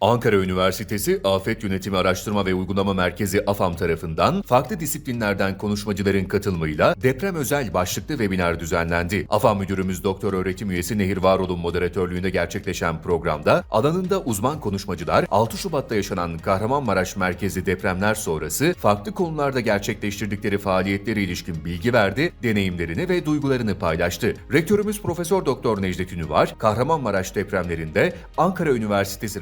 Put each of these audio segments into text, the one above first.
Ankara Üniversitesi Afet Yönetimi Araştırma ve Uygulama Merkezi AFAM tarafından farklı disiplinlerden konuşmacıların katılımıyla deprem özel başlıklı webinar düzenlendi. AFAM Müdürümüz Doktor Öğretim Üyesi Nehir Varol'un moderatörlüğünde gerçekleşen programda alanında uzman konuşmacılar 6 Şubat'ta yaşanan Kahramanmaraş merkezi depremler sonrası farklı konularda gerçekleştirdikleri faaliyetleri ilişkin bilgi verdi, deneyimlerini ve duygularını paylaştı. Rektörümüz Profesör Doktor Necdet Ünüvar, Kahramanmaraş depremlerinde Ankara Üniversitesi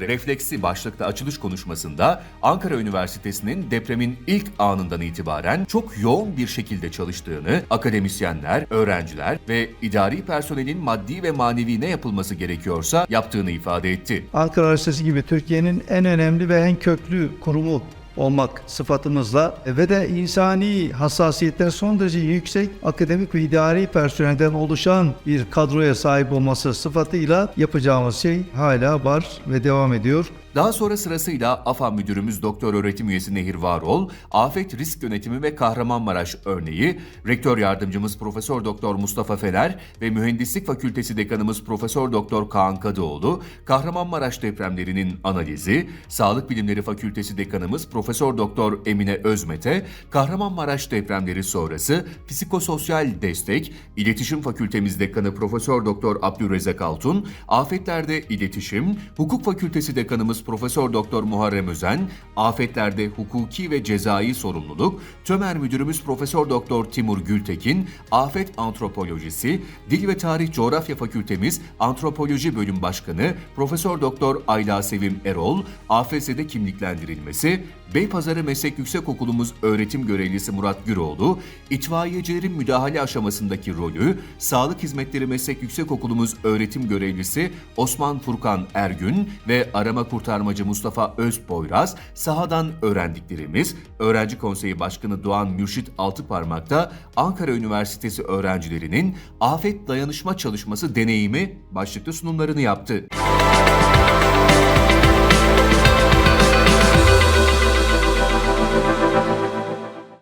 Refleksi başlıklı açılış konuşmasında Ankara Üniversitesi'nin depremin ilk anından itibaren çok yoğun bir şekilde çalıştığını, akademisyenler, öğrenciler ve idari personelin maddi ve manevi ne yapılması gerekiyorsa yaptığını ifade etti. Ankara Üniversitesi gibi Türkiye'nin en önemli ve en köklü kurumu olmak sıfatımızla ve de insani hassasiyetler son derece yüksek akademik ve idari personelden oluşan bir kadroya sahip olması sıfatıyla yapacağımız şey hala var ve devam ediyor. Daha sonra sırasıyla AFAM Müdürümüz Doktor Öğretim Üyesi Nehir Varol, Afet Risk Yönetimi ve Kahramanmaraş örneği, Rektör Yardımcımız Profesör Doktor Mustafa Fener ve Mühendislik Fakültesi Dekanımız Profesör Doktor Kaan Kadıoğlu, Kahramanmaraş depremlerinin analizi, Sağlık Bilimleri Fakültesi Dekanımız Profesör Doktor Emine Özmete, Kahramanmaraş depremleri sonrası psikososyal destek, İletişim Fakültemiz Dekanı Profesör Doktor Abdülrezzak Altun, Afetlerde İletişim, Hukuk Fakültesi Dekanımız Profesör Doktor Muharrem Özen, Afetlerde Hukuki ve Cezai Sorumluluk, Tömer Müdürümüz Profesör Doktor Timur Gültekin, Afet Antropolojisi, Dil ve Tarih Coğrafya Fakültemiz Antropoloji Bölüm Başkanı Profesör Doktor Ayla Sevim Erol, AFS'de kimliklendirilmesi, Beypazarı Meslek Yüksekokulumuz öğretim görevlisi Murat Güroğlu, itfaiyecilerin müdahale aşamasındaki rolü, Sağlık Hizmetleri Meslek Yüksekokulumuz öğretim görevlisi Osman Furkan Ergün ve arama kurtarmacı Mustafa Özboyraz sahadan öğrendiklerimiz, Öğrenci Konseyi Başkanı Doğan Mürşit Altıparmak'ta Ankara Üniversitesi öğrencilerinin afet dayanışma çalışması deneyimi başlıklı sunumlarını yaptı.